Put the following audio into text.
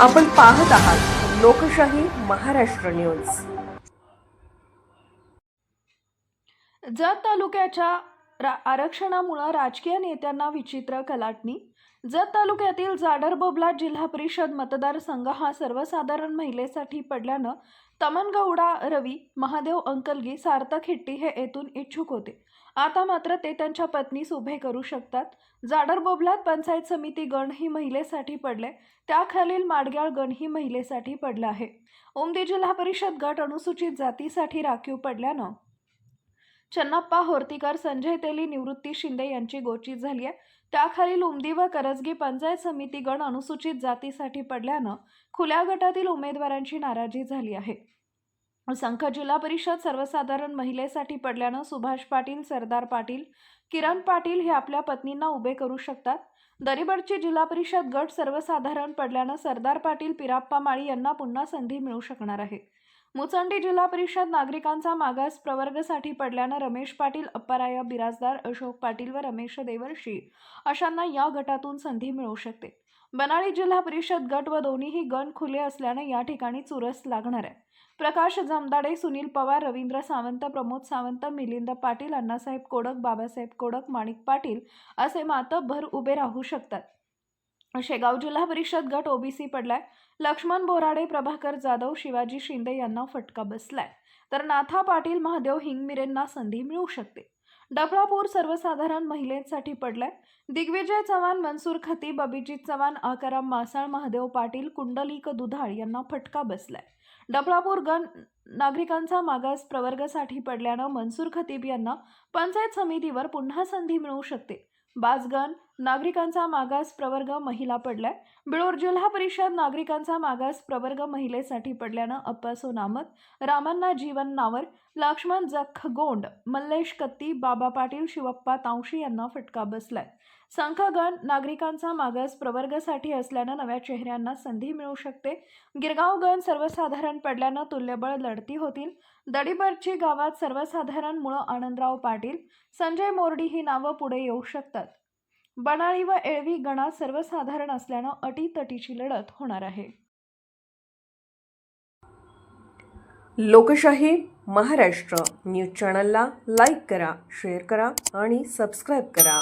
आपण पाहत आहात लोकशाही महाराष्ट्र न्यूज. जत तालुक्याच्या रा आरक्षणामुळं राजकीय नेत्यांना विचित्र कलाटणी. जत तालुक्यातील जाडर बोबला जिल्हा परिषद मतदारसंघ हा सर्वसाधारण महिलेसाठी पडल्यानं तमनगौडा रवी महादेव अंकलगी सार्थक हिट्टी हे येथून इच्छुक होते. आता मात्र ते त्यांच्या पत्नीस उभे करू शकतात. जाडर बोबलात पंचायत समिती गण ही महिलेसाठी पडले. त्याखालील माडग्याळ गण ही महिलेसाठी पडलं आहे. उमदी जिल्हा परिषद गट अनुसूचित जातीसाठी राखीव पडल्यानं चन्नप्पा होर्तीकर संजय तेली निवृत्ती शिंदे यांची गोचित झाली आहे. त्याखालील उमदी व करजगी पंचायत समिती गण अनुसूचित जातीसाठी पडल्यानं खुल्या गटातील उमेदवारांची नाराजी झाली आहे. संख जिल्हा परिषद सर्वसाधारण महिलेसाठी पडल्यानं सुभाष पाटील सरदार पाटील किरण पाटील हे आपल्या पत्नींना उभे करू शकतात. दरिबडची जिल्हा परिषद गट सर्वसाधारण पडल्यानं सरदार पाटील पिराप्पा माळी यांना पुन्हा संधी मिळू शकणार आहे. मुचंडी जिल्हा परिषद नागरिकांचा मागास प्रवर्गसाठी पडल्यानं रमेश पाटील अप्पाराय बिराजदार अशोक पाटील व रमेश देवर्षी अशांना या गटातून संधी मिळू शकते. बनाळी जिल्हा परिषद गट व दोन्हीही गण खुले असल्यानं या ठिकाणी चुरस लागणार आहे. प्रकाश जमदाडे सुनील पवार रवींद्र सावंत प्रमोद सावंत मिलिंद पाटील अण्णासाहेब कोडक बाबासाहेब कोडक माणिक पाटील असे मातब्भर उभे राहू शकतात. शेगाव जिल्हा परिषद गट ओबीसी पडलाय. लक्ष्मण बोराडे प्रभाकर जाधव शिवाजी शिंदे यांना फटका बसलाय. तर नाथा पाटील महादेव हिंगमिरेंना संधी मिळू शकते. डफळापूर सर्वसाधारण महिलेसाठी पडलाय. दिग्विजय चव्हाण मनसूर खतीब अभिजित चव्हाण आकाराम मासाळ महादेव पाटील कुंडलिक दुधाळ यांना फटका बसलाय. डफळापूर गण नागरिकांचा मागास प्रवर्गासाठी पडल्यानं मनसूर खतीब यांना पंचायत समितीवर पुन्हा संधी मिळू शकते. बाजगन नागरिकांचा मागास प्रवर्ग महिला पडलाय. बिळूर जिल्हा परिषद नागरिकांचा मागास प्रवर्ग महिलेसाठी पडल्यानं अप्पासो नामत रामण्णा जीवन नावर लक्ष्मण जख गोंड मल्लेश कत्ती बाबा पाटील शिवप्पा तावशी यांना फटका बसलाय. संखगण नागरिकांचा मागास प्रवर्गासाठी असल्यानं नव्या चेहऱ्यांना संधी मिळू शकते. गिरगावगण सर्वसाधारण पडल्यानं तुल्यबळ लढती होतील. दडीबरची गावात सर्वसाधारण मुळं आनंदराव पाटील. संजय मोर्डी ही नावं पुढे येऊ शकतात. बनाळी व एळवी गणात सर्वसाधारण असल्यानं अटीतटीची लढत होणार आहे. लोकशाही महाराष्ट्र न्यूज चॅनलला लाईक करा शेअर करा आणि सबस्क्राईब करा.